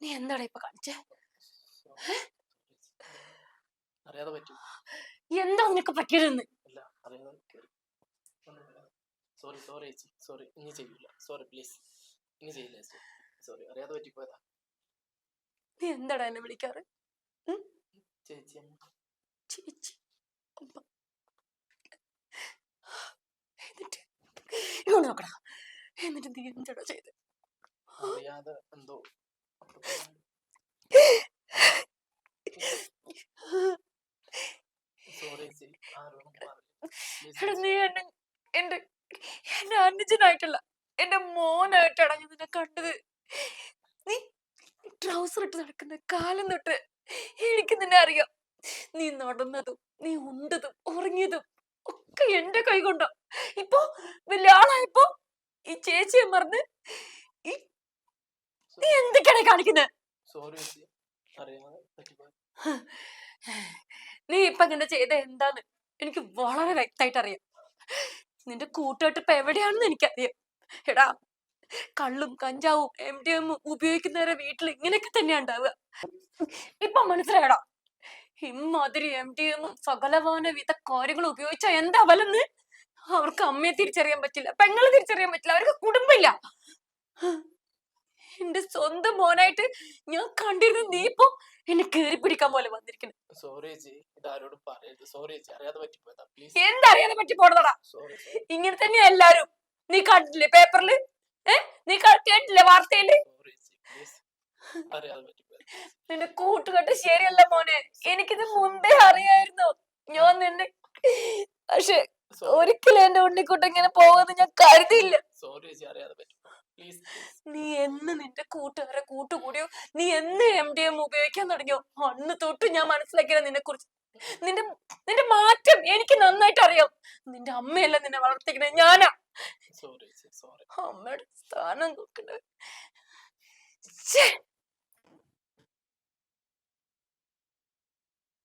നീ എന്താടാ ഇപ്പൊ കാണിച്ചേ? അറിയാതെ പറ്റും. എന്താ നിനക്ക് പറ്റിയതെന്ന്? അല്ല അറിയാതെ സോറി സോറി ചേച്ചി സോറി ഇനി ചെയ്യില്ല സോറി പ്ലീസ് ഇനി ചെയ്യില്ല ചേച്ചി സോറി അറിയാതെ പറ്റിപ്പോയതാ. നീ എന്താടാ എന്നെ വിളിക്കാറ്? ചേച്ചി അമ്മ. ചേച്ചി എന്നിട്ട്? ഇങ്ങോട്ട് നോക്കടാ. എന്നിട്ട് നീ എന്താടാ ചെയ്ത്? അറിയാതെ എന്തോ സോറി ചേച്ചി ആരോടും എടാ പറയില്ല നീ എന്നെ എന്റെ എന്റെ അനുജനായിട്ടല്ല എന്റെ മോനായിട്ടാണ് ഞാൻ നിന്നെ കണ്ടത്. നീ ട്രൗസർ ഇട്ട് നടക്കുന്ന കാലം തൊട്ട് എനിക്ക് നിന്നെ അറിയാം. നീ നടന്നതും നീ ഉണ്ടതും ഉറങ്ങിയതും ഒക്കെ എന്റെ കൈ കൊണ്ടാ ഇപ്പൊ വലിയ ആളായപ്പോ ഈ ചേച്ചിയെ മറന്ന് നീ എന്തൊക്കെയാണ് കാണിക്കുന്നത് സോറി അറിയാതെ നീ ഇപ്പൊ ഇങ്ങനെ ചെയ്ത എന്താന്ന് എനിക്ക് വളരെ വ്യക്തമായിട്ട് അറിയാം നിന്റെ കൂട്ടുകെട്ട് ഇപ്പൊ എവിടെയാണെന്ന് എനിക്കറിയാം. എടാ കള്ളും കഞ്ചാവും എം ഡി എമ്മും ഉപയോഗിക്കുന്നവരെ വീട്ടിൽ ഇങ്ങനെയൊക്കെ തന്നെയാ ഉണ്ടാവുക. ഇപ്പൊ മനസ്സിലായടാ ഇമ്മാതിരി എം ഡി എമ്മും സകലവാന വിധ കാര്യങ്ങൾ ഉപയോഗിച്ച എന്താ വലന്ന്? അവർക്ക് അമ്മയെ തിരിച്ചറിയാൻ പറ്റില്ല പെങ്ങളെ തിരിച്ചറിയാൻ പറ്റില്ല അവർക്ക് കുടുംബമില്ല. എന്റെ സ്വന്തം മോനായിട്ട് ഞാൻ കണ്ടിരുന്ന നീ ഇപ്പൊ എന്നെ കേറി പിടിക്കാൻ പോലെ വന്നിരിക്കുന്നു. സോറി പറയരുത്. സോറി അറിയാതെ പറ്റിപ്പോയതാ. പ്ലീസ് എന്തറിയാതെ പറ്റി പോണതടാ ഇങ്ങനെ തന്നെയാ എല്ലാരും. നീ കണ്ടില്ലേ പേപ്പറിൽ? ഏ? നീ കേട്ടില്ലേ വാർത്തയിൽ? നിന്റെ കൂട്ടുകെട്ട് ശരിയല്ല മോനെ. എനിക്കിത് മുമ്പേ അറിയായിരുന്നു. ഞാൻ നിന്നെ പക്ഷെ ഒരിക്കലും എന്റെ ഉണ്ണിക്കുട്ട ഇങ്ങനെ പോകുമെന്ന് ഞാൻ കരുതിയില്ല. സോറി ചേച്ചി അറിയാതെ പറ്റും. പ്ലീസ് നീ എന്ന് നിന്റെ കൂട്ടുകാരെ കൂട്ടുകൂടിയോ? നീ എന്ന് എം ഡി എം ഉപയോഗിക്കാൻ തുടങ്ങിയോ? അന്ന് തൊട്ട് ഞാൻ മനസ്സിലാക്കിയത് നിന്നെ കുറിച്ച് നിന്റെ നിന്റെ മാറ്റം എനിക്ക് നന്നായിട്ട് അറിയാം. നിന്റെ അമ്മയല്ല നിന്നെ വളർത്തിക്കണേ ഞാനാ. സോറി സോറി അമ്മയുടെ സ്ഥാനം നോക്കണേ